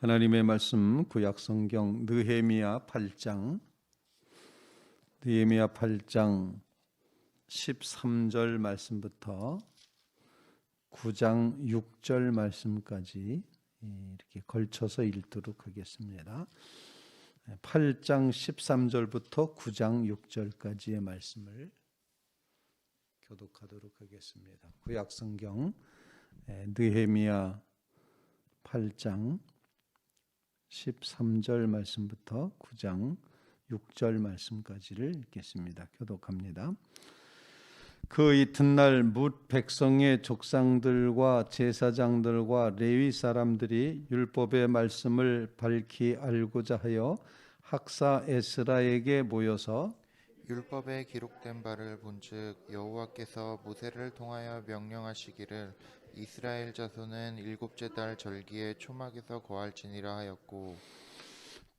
하나님의 말씀 구약 성경 느헤미야 8장 느헤미야 8장 13절 말씀부터 9장 6절 말씀까지 이렇게 걸쳐서 읽도록 하겠습니다. 8장 13절부터 9장 6절까지의 말씀을 교독하도록 하겠습니다. 구약 성경 느헤미야 8장 13절 말씀부터 9장 6절 말씀까지를 읽겠습니다. 교독합니다. 그 이튿날 뭇 백성의 족상들과 제사장들과 레위 사람들이 율법의 말씀을 밝히 알고자 하여 학사 에스라에게 모여서 율법에 기록된 바를 본즉 여호와께서 모세를 통하여 명령하시기를 이스라엘 자손은 일곱째 달 절기에 초막에서 거할지니라 하였고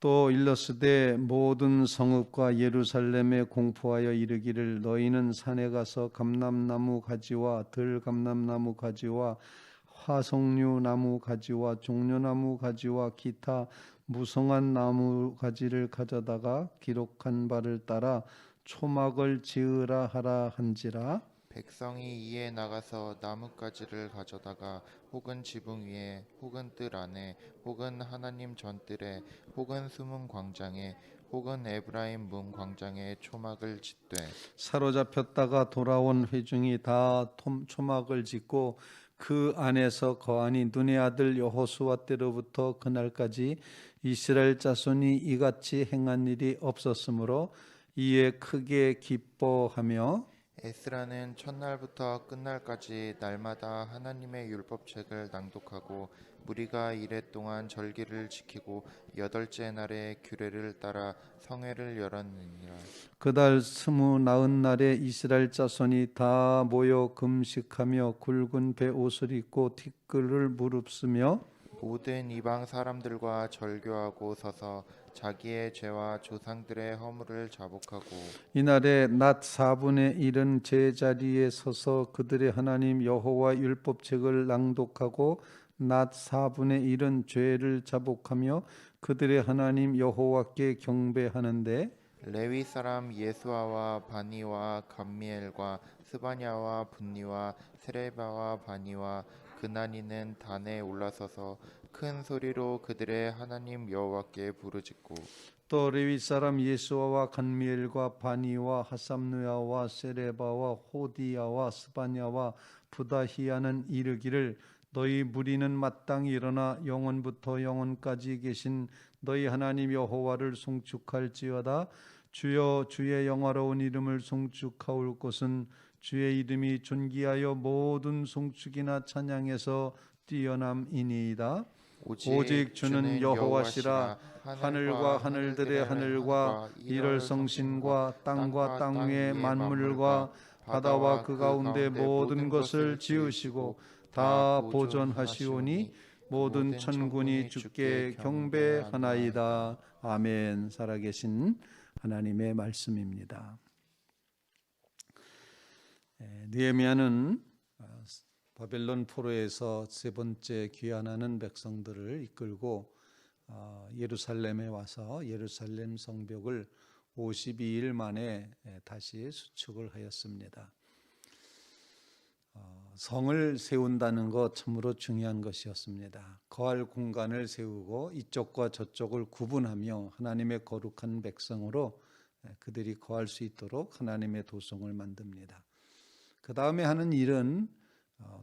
또 일러스되 모든 성읍과 예루살렘에 공포하여 이르기를 너희는 산에 가서 감람나무 가지와 들 감람나무 가지와 화석류 나무 가지와 종려나무 가지와 기타 무성한 나무 가지를 가져다가 기록한 바를 따라 초막을 지으라 하라 한지라 백성이 이에 나가서 나뭇가지를 가져다가 혹은 지붕 위에 혹은 뜰 안에 혹은 하나님 전뜰에 혹은 숨은 광장에 혹은 에브라임 문 광장에 초막을 짓되 사로잡혔다가 돌아온 회중이 다 톰- 초막을 짓고 그 안에서 거하니 눈의 아들 여호수아 때로부터 그날까지 이스라엘 자손이 이같이 행한 일이 없었으므로 이에 크게 기뻐하며 에스라는 첫날부터 끝날까지 날마다 하나님의 율법책을 낭독하고 무리가 이래 동안 절기를 지키고 여덟째 날에 규례를 따라 성회를 열었느니라. 그달 스무 나흔 날에 이스라엘 자손이 다 모여 금식하며 굵은 배 옷을 입고 티끌을 무릅쓰며 모든 이방 사람들과 절교하고 서서 자기의 죄와 조상들의 허물을 자복하고 이날에 낮 4분의 1은 제자리에 서서 그들의 하나님 여호와 율법책을 낭독하고 낮 4분의 1은 죄를 자복하며 그들의 하나님 여호와께 경배하는데 레위 사람 예수아와 바니와 감미엘과 스바냐와 분니와 세레바와 바니와 그나니는 단에 올라서서 큰 소리로 그들의 하나님 여호와께 부르짖고 또 레위 사람 예수아와 간미엘과 바니와 하삼누야와 세레바와 호디야와 스바냐와 부다히야는 이르기를 너희 무리는 마땅히 일어나 영원부터 영원까지 계신 너희 하나님 여호와를 송축할지어다. 주여 주의 영화로운 이름을 송축하올 것은 주의 이름이 존귀하여 모든 송축이나 찬양에서 뛰어남이니이다 오직 주는 여호와시라. 하늘과 하늘들의 하늘과 이럴 성신과 땅과 땅 위의 만물과 바다와 그 가운데 모든 것을 지으시고 다 보존하시오니 모든 천군이 주께 경배하나이다. 아멘. 살아계신 하나님의 말씀입니다. 에, 느헤미야는 어, 바벨론 포로에서 세 번째 귀환하는 백성들을 이끌고 어, 예루살렘에 와서 예루살렘 성벽을 52일 만에 에, 다시 수축을 하였습니다. 어, 성을 세운다는 것 참으로 중요한 것이었습니다. 거할 공간을 세우고 이쪽과 저쪽을 구분하며 하나님의 거룩한 백성으로 에, 그들이 거할 수 있도록 하나님의 도성을 만듭니다. 그 다음에 하는 일은 어,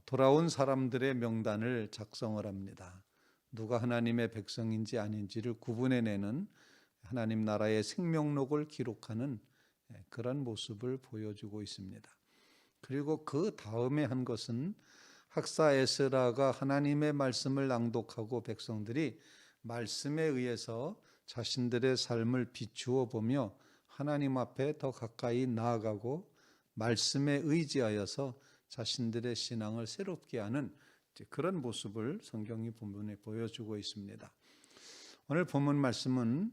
돌아온 사람들의 명단을 작성을 합니다. 누가 하나님의 백성인지 아닌지를 구분해내는 하나님 나라의 생명록을 기록하는 예, 그런 모습을 보여주고 있습니다. 그리고 그 다음에 한 것은 학사 에스라가 하나님의 말씀을 낭독하고 백성들이 말씀에 의해서 자신들의 삶을 비추어 보며 하나님 앞에 더 가까이 나아가고 말씀에 의지하여서 자신들의 신앙을 새롭게 하는 그런 모습을 성경이 본문에 보여주고 있습니다. 오늘 본문 말씀은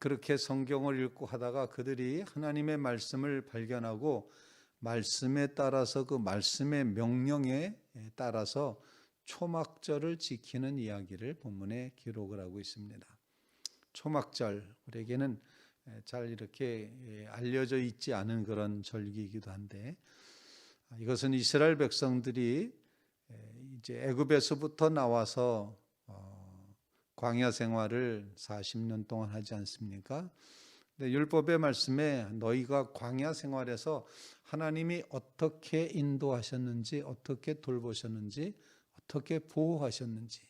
그렇게 성경을 읽고 하다가 그들이 하나님의 말씀을 발견하고 말씀에 따라서 그 말씀의 명령에 따라서 초막절을 지키는 이야기를 본문에 기록을 하고 있습니다. 초막절 우리에게는 잘 이렇게 예, 알려져 있지 않은 그런 절기이기도 한데 아, 이것은 이스라엘 백성들이 예, 이제 애굽에서부터 나와서 어, 광야 생활을 40년 동안 하지 않습니까? 근데 율법의 말씀에 너희가 광야 생활에서 하나님이 어떻게 인도하셨는지, 어떻게 돌보셨는지, 어떻게 보호하셨는지,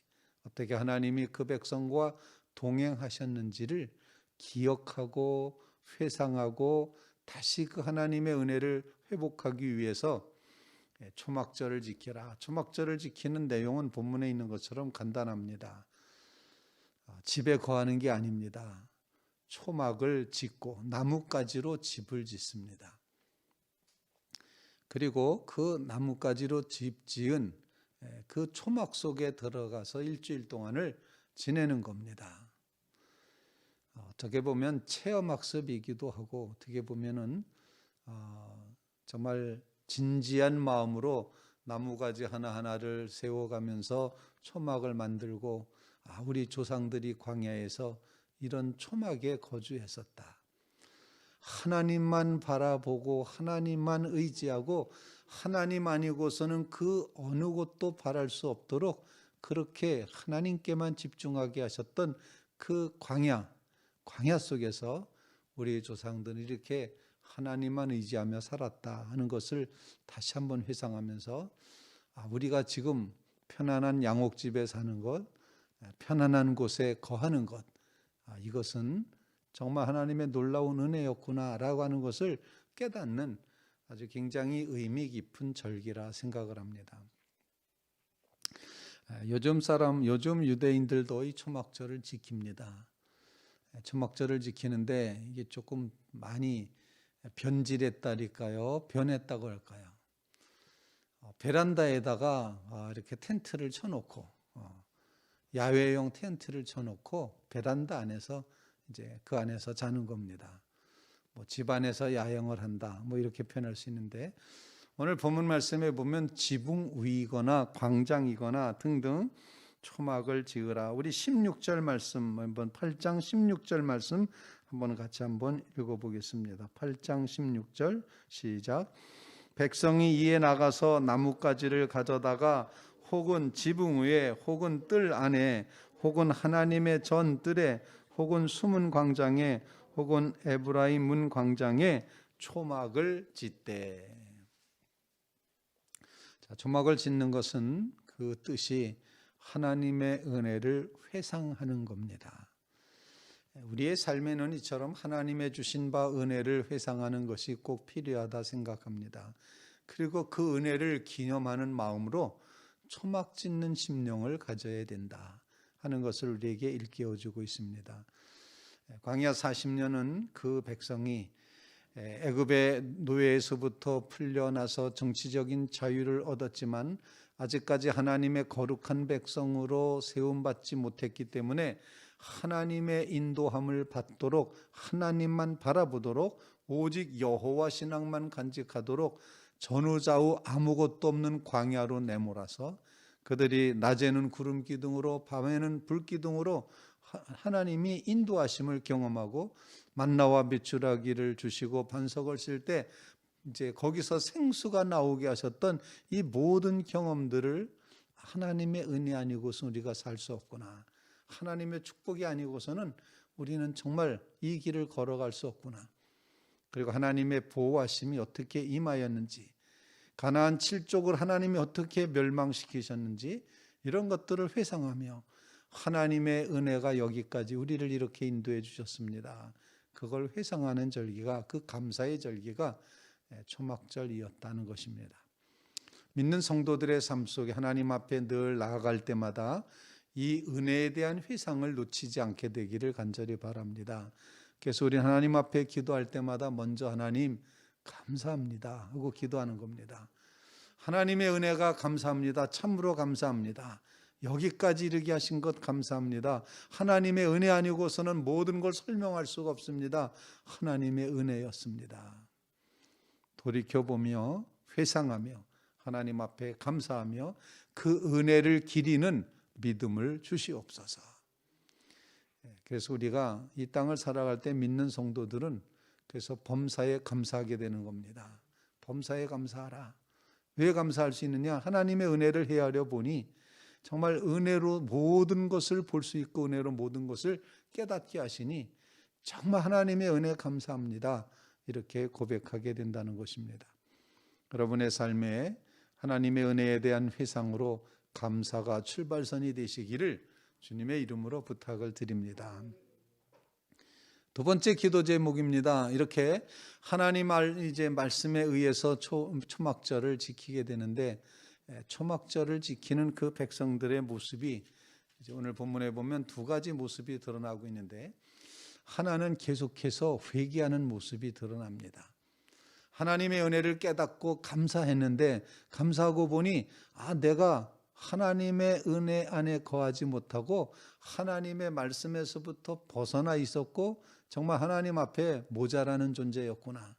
어떻게 하나님이 그 백성과 동행하셨는지를 기억하고 회상하고 다시 그 하나님의 은혜를 회복하기 위해서 예, 초막절을 지켜라. 초막절을 지키는 내용은 본문에 있는 것처럼 간단합니다. 아, 집에 거하는 게 아닙니다. 초막을 짓고 나뭇가지로 집을 짓습니다. 그리고 그 나뭇가지로 집 지은 예, 그 초막 속에 들어가서 일주일 동안을 지내는 겁니다. 어, 어떻게 보면 체험학습이기도 하고 어떻게 보면은 어, 정말 진지한 마음으로 나무가지 하나하나를 세워가면서 초막을 만들고 아, 우리 조상들이 광야에서 이런 초막에 거주했었다. 하나님만 바라보고 하나님만 의지하고 하나님 아니고서는 그 어느 곳도 바랄 수 없도록 그렇게 하나님께만 집중하게 하셨던 그 광야, 광야 속에서 우리 조상들이 이렇게 하나님만 의지하며 살았다 하는 것을 다시 한번 회상하면서 아, 우리가 지금 편안한 양옥집에 사는 것, 편안한 곳에 거하는 것, 아, 이것은 정말 하나님의 놀라운 은혜였구나라고 하는 것을 깨닫는 아주 굉장히 의미 깊은 절기라 생각을 합니다. 아, 요즘 사람, 요즘 유대인들도 이 초막절을 지킵니다. 아, 초막절을 지키는데 이게 조금 많이 변질했다니까요, 변했다고 할까요? 어, 베란다에다가 아, 이렇게 텐트를 쳐놓고 어, 야외용 텐트를 쳐놓고 베란다 안에서 이제 그 안에서 자는 겁니다. 뭐 집안에서 야영을 한다, 뭐 이렇게 표현할 수 있는데 오늘 본문 말씀에 보면 지붕 위거나 광장이거나 등등 초막을 지으라. 우리 16절 말씀 한번 8장 16절 말씀 한번 같이 한번 읽어보겠습니다. 8장 16절 시작. 백성이 이에 나가서 나뭇가지를 가져다가 혹은 지붕 위에 혹은 뜰 안에 혹은 하나님의 전 뜰에 혹은 숨은 광장에 혹은 에브라임 문 광장에 초막을 짓되 자, 초막을 짓는 것은 그 뜻이 하나님의 은혜를 회상하는 겁니다. 우리의 삶에는 이처럼 하나님의 주신 바 은혜를 회상하는 것이 꼭 필요하다 생각합니다. 그리고 그 은혜를 기념하는 마음으로 초막 짓는 심령을 가져야 된다 하는 것을 우리에게 일깨워 주고 있습니다. 광야 40년은 그 백성이 애굽의 노예에서부터 풀려나서 정치적인 자유를 얻었지만 아직까지 하나님의 거룩한 백성으로 세움받지 못했기 때문에 하나님의 인도함을 받도록 하나님만 바라보도록 오직 여호와 신앙만 간직하도록 전후좌우 아무것도 없는 광야로 내몰아서 그들이 낮에는 구름 기둥으로 밤에는 불 기둥으로 하나님이 인도하심을 경험하고 만나와 미추라기를 주시고 반석을 쓸 때 이제 거기서 생수가 나오게 하셨던 이 모든 경험들을 하나님의 은혜 아니고서 우리가 살 수 없구나. 하나님의 축복이 아니고서는 우리는 정말 이 길을 걸어갈 수 없구나. 그리고 하나님의 보호하심이 어떻게 임하였는지, 가나안 칠족을 하나님이 어떻게 멸망시키셨는지 이런 것들을 회상하며 하나님의 은혜가 여기까지 우리를 이렇게 인도해 주셨습니다. 그걸 회상하는 절기가 그 감사의 절기가 초막절이었다는 것입니다. 믿는 성도들의 삶 속에 하나님 앞에 늘 나아갈 때마다 이 은혜에 대한 회상을 놓치지 않게 되기를 간절히 바랍니다. 그래서 우리 하나님 앞에 기도할 때마다 먼저 하나님 감사합니다 하고 기도하는 겁니다. 하나님의 은혜가 감사합니다. 참으로 감사합니다. 여기까지 이르게 하신 것 감사합니다. 하나님의 은혜 아니고서는 모든 걸 설명할 수가 없습니다. 하나님의 은혜였습니다. 돌이켜보며 회상하며 하나님 앞에 감사하며 그 은혜를 기리는 믿음을 주시옵소서. 예, 그래서 우리가 이 땅을 살아갈 때 믿는 성도들은 그래서 범사에 감사하게 되는 겁니다. 범사에 감사하라. 왜 감사할 수 있느냐? 하나님의 은혜를 헤아려 보니 정말 은혜로 모든 것을 볼 수 있고 은혜로 모든 것을 깨닫게 하시니 정말 하나님의 은혜 감사합니다. 이렇게 고백하게 된다는 것입니다. 여러분의 삶에 하나님의 은혜에 대한 회상으로 감사가 출발선이 되시기를 주님의 이름으로 부탁을 드립니다. 두 번째 기도 제목입니다. 이렇게 하나님 알 이제 말씀에 의해서 초, 초막절을 지키게 되는데 예, 초막절을 지키는 그 백성들의 모습이 오늘 본문에 보면 두 가지 모습이 드러나고 있는데 하나는 계속해서 회개하는 모습이 드러납니다. 하나님의 은혜를 깨닫고 감사했는데 감사하고 보니 아 내가 하나님의 은혜 안에 거하지 못하고 하나님의 말씀에서부터 벗어나 있었고 정말 하나님 앞에 모자라는 존재였구나.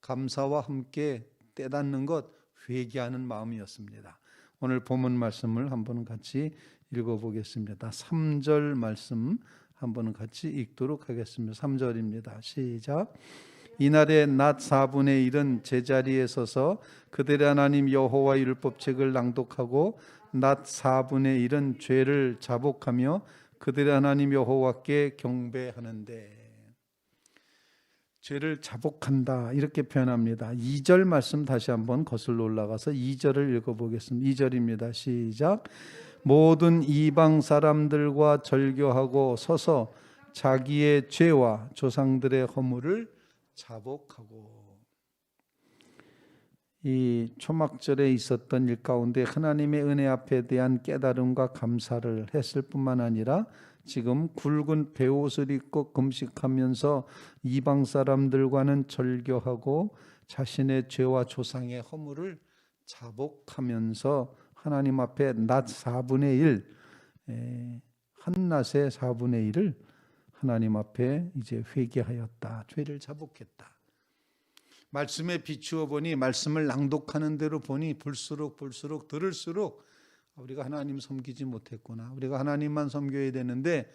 감사와 함께 깨닫는 것 회개하는 마음이었습니다. 오늘 본문 말씀을 한번 같이 읽어보겠습니다. 3절 말씀 한번 같이 읽도록 하겠습니다. 3절입니다. 시작. 이날에 낮 4분의 1은 제자리에 서서 그들의 하나님 여호와 율법책을 낭독하고 낮 4분의 1은 죄를 자복하며 그들의 하나님 여호와께 경배하는데 죄를 자복한다 이렇게 표현합니다. 2절 말씀 다시 한번 거슬러 올라가서 2절을 읽어보겠습니다. 2절입니다. 시작. 모든 이방 사람들과 절교하고 서서 자기의 죄와 조상들의 허물을 자복하고. 이 초막절에 있었던 일 가운데 하나님의 은혜 앞에 대한 깨달음과 감사를 했을 뿐만 아니라 지금 굵은 베옷을 입고 금식하면서 이방 사람들과는 절교하고 자신의 죄와 조상의 허물을 자복하면서 하나님 앞에 낮 4분의 1, 에, 한낮의 4분의 1을 하나님 앞에 이제 회개하였다. 죄를 자복했다. 말씀에 비추어 보니 말씀을 낭독하는 대로 보니 볼수록 볼수록 들을수록 우리가 하나님 섬기지 못했구나. 우리가 하나님만 섬겨야 되는데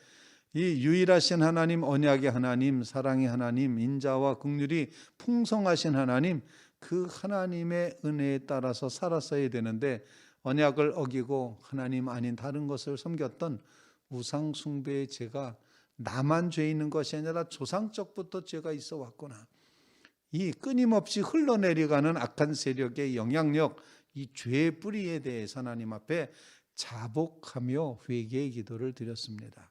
이 유일하신 하나님 언약의 하나님 사랑의 하나님 인자와 긍휼이 풍성하신 하나님 그 하나님의 은혜에 따라서 살았어야 되는데 언약을 어기고 하나님 아닌 다른 것을 섬겼던 우상 숭배의 죄가 나만 죄 있는 것이 아니라 조상적부터 죄가 있어 왔구나. 이 끊임없이 흘러내려가는 악한 세력의 영향력, 이 죄의 뿌리에 대해서 하나님 앞에 자복하며 회개의 기도를 드렸습니다.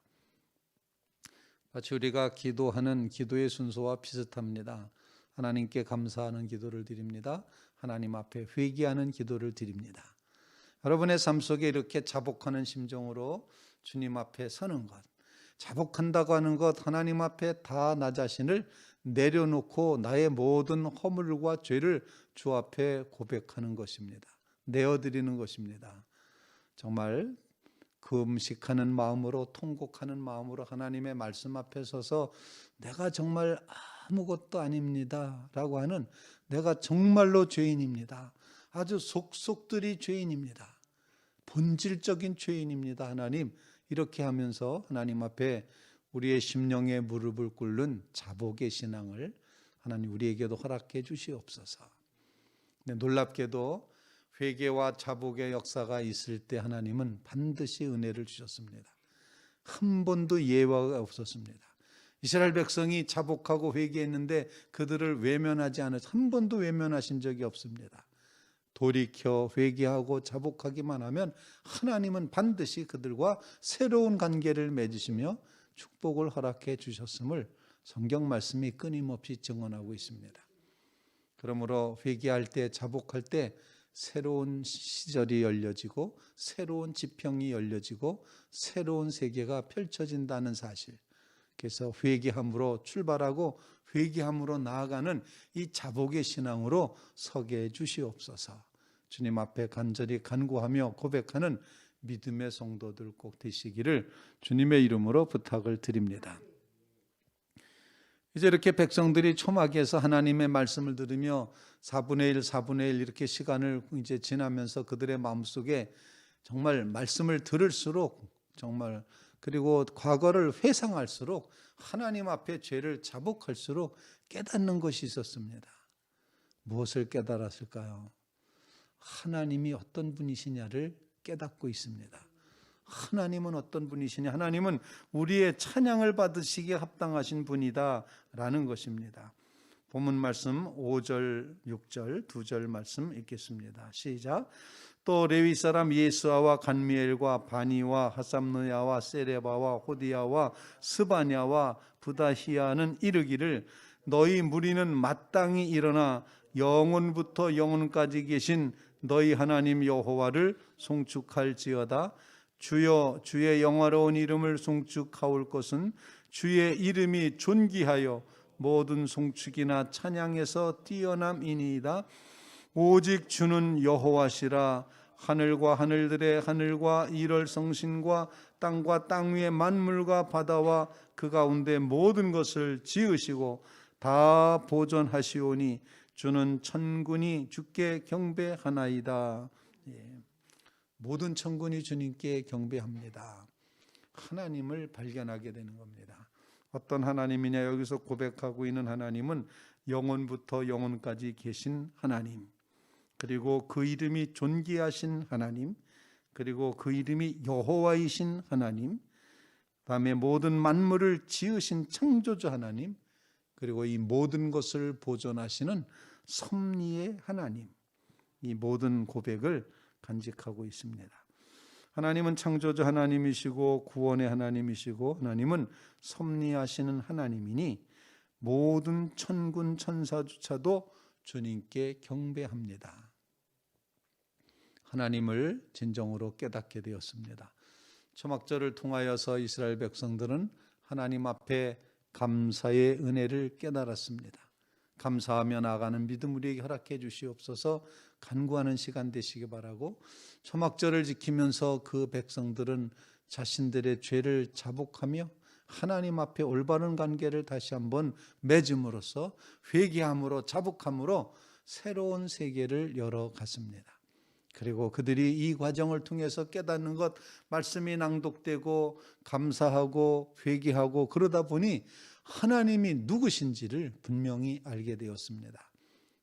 마치 우리가 기도하는 기도의 순서와 비슷합니다. 하나님께 감사하는 기도를 드립니다. 하나님 앞에 회개하는 기도를 드립니다. 여러분의 삶 속에 이렇게 자복하는 심정으로 주님 앞에 서는 것, 자복한다고 하는 것, 하나님 앞에 다 나 자신을 내려놓고 나의 모든 허물과 죄를 주 앞에 고백하는 것입니다. 내어드리는 것입니다. 정말 금식하는 마음으로 통곡하는 마음으로 하나님의 말씀 앞에 서서 내가 정말 아무것도 아닙니다. 라고 하는 내가 정말로 죄인입니다. 아주 속속들이 죄인입니다. 본질적인 죄인입니다. 하나님 이렇게 하면서 하나님 앞에 우리의 심령에 무릎을 꿇는 자복의 신앙을 하나님 우리에게도 허락해 주시옵소서. 네, 놀랍게도 회개와 자복의 역사가 있을 때 하나님은 반드시 은혜를 주셨습니다. 한 번도 예화가 없었습니다. 이스라엘 백성이 자복하고 회개했는데 그들을 외면하지 않아 한 번도 외면하신 적이 없습니다. 돌이켜 회개하고 자복하기만 하면 하나님은 반드시 그들과 새로운 관계를 맺으시며 축복을 허락해 주셨음을 성경 말씀이 끊임없이 증언하고 있습니다. 그러므로 회개할 때 자복할 때 새로운 시절이 열려지고 새로운 지평이 열려지고 새로운 세계가 펼쳐진다는 사실. 그래서 회개함으로 출발하고 회개함으로 나아가는 이 자복의 신앙으로 서게 해 주시옵소서. 주님 앞에 간절히 간구하며 고백하는 믿음의 성도들 꼭 되시기를 주님의 이름으로 부탁을 드립니다. 이제 이렇게 백성들이 초막에서 하나님의 말씀을 들으며 4분의 1, 4분의 1 이렇게 시간을 이제 지나면서 그들의 마음속에 정말 말씀을 들을수록 정말 그리고 과거를 회상할수록 하나님 앞에 죄를 자복할수록 깨닫는 것이 있었습니다. 무엇을 깨달았을까요? 하나님이 어떤 분이시냐를 깨닫고 있습니다. 하나님은 어떤 분이시냐? 하나님은 우리의 찬양을 받으시기에 합당하신 분이다라는 것입니다. 본문 말씀 5절, 6절, 2절 말씀 읽겠습니다. 시작. 또 레위 사람 예수아와 간미엘과 바니와 하삼느야와 세레바와 호디야와 스바냐와 부다히야는 이르기를 너희 무리는 마땅히 일어나 영원부터 영원까지 계신 너희 하나님 여호와를 송축할지어다. 주여 주의 영화로운 이름을 송축하올 것은 주의 이름이 존귀하여 모든 송축이나 찬양에서 뛰어남이니이다. 오직 주는 여호와시라. 하늘과 하늘들의 하늘과 이럴 성신과 땅과 땅 위의 만물과 바다와 그 가운데 모든 것을 지으시고 다 보존하시오니 주는 천군이 주께 경배하나이다. 예. 모든 천군이 주님께 경배합니다. 하나님을 발견하게 되는 겁니다. 어떤 하나님이냐 여기서 고백하고 있는 하나님은 영원부터 영원까지 계신 하나님. 그리고 그 이름이 존귀하신 하나님, 그리고 그 이름이 여호와이신 하나님, 다음에 모든 만물을 지으신 창조주 하나님, 그리고 이 모든 것을 보존하시는 섭리의 하나님, 이 모든 고백을 간직하고 있습니다. 하나님은 창조주 하나님이시고 구원의 하나님이시고 하나님은 섭리하시는 하나님이니 모든 천군 천사조차도 주님께 경배합니다. 하나님을 진정으로 깨닫게 되었습니다. 초막절을 통하여서 이스라엘 백성들은 하나님 앞에 감사의 은혜를 깨달았습니다. 감사하며 나가는 믿음 우리에게 허락해 주시옵소서 간구하는 시간 되시기 바라고 초막절을 지키면서 그 백성들은 자신들의 죄를 자복하며 하나님 앞에 올바른 관계를 다시 한번 맺음으로써 회개함으로 자복함으로 새로운 세계를 열어 갔습니다. 그리고 그들이 이 과정을 통해서 깨닫는 것, 말씀이 낭독되고 감사하고 회개하고 그러다 보니 하나님이 누구신지를 분명히 알게 되었습니다.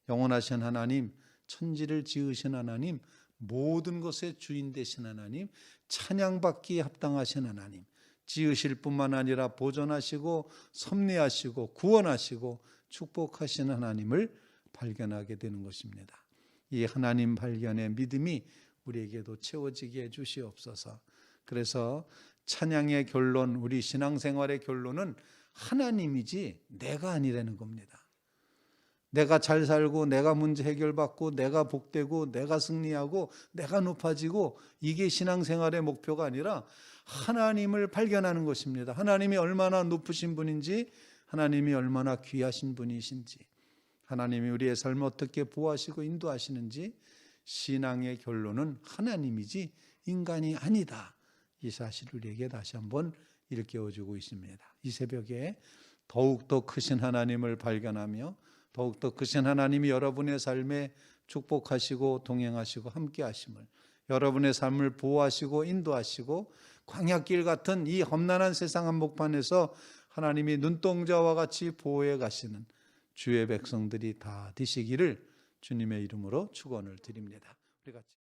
영원하신 하나님, 천지를 지으신 하나님, 모든 것의 주인 되신 하나님, 찬양받기에 합당하신 하나님, 지으실 뿐만 아니라 보존하시고 섭리하시고 구원하시고 축복하시는 하나님을 발견하게 되는 것입니다. 이 하나님 발견의 믿음이 우리에게도 채워지게 해 주시옵소서. 그래서 찬양의 결론, 우리 신앙생활의 결론은 하나님이지 내가 아니라는 겁니다. 내가 잘 살고 내가 문제 해결받고 내가 복되고 내가 승리하고 내가 높아지고 이게 신앙생활의 목표가 아니라 하나님을 발견하는 것입니다. 하나님이 얼마나 높으신 분인지 하나님이 얼마나 귀하신 분이신지 하나님이 우리의 삶을 어떻게 보호하시고 인도하시는지 신앙의 결론은 하나님이지 인간이 아니다. 이 사실을 우리에게 다시 한번 일깨워주고 있습니다. 이 새벽에 더욱더 크신 하나님을 발견하며 더욱더 크신 하나님이 여러분의 삶에 축복하시고 동행하시고 함께 하심을 여러분의 삶을 보호하시고 인도하시고 광야길 같은 이 험난한 세상 한복판에서 하나님이 눈동자와 같이 보호해 가시는 주의 백성들이 다 되시기를 주님의 이름으로 축원을 드립니다. 우리 같이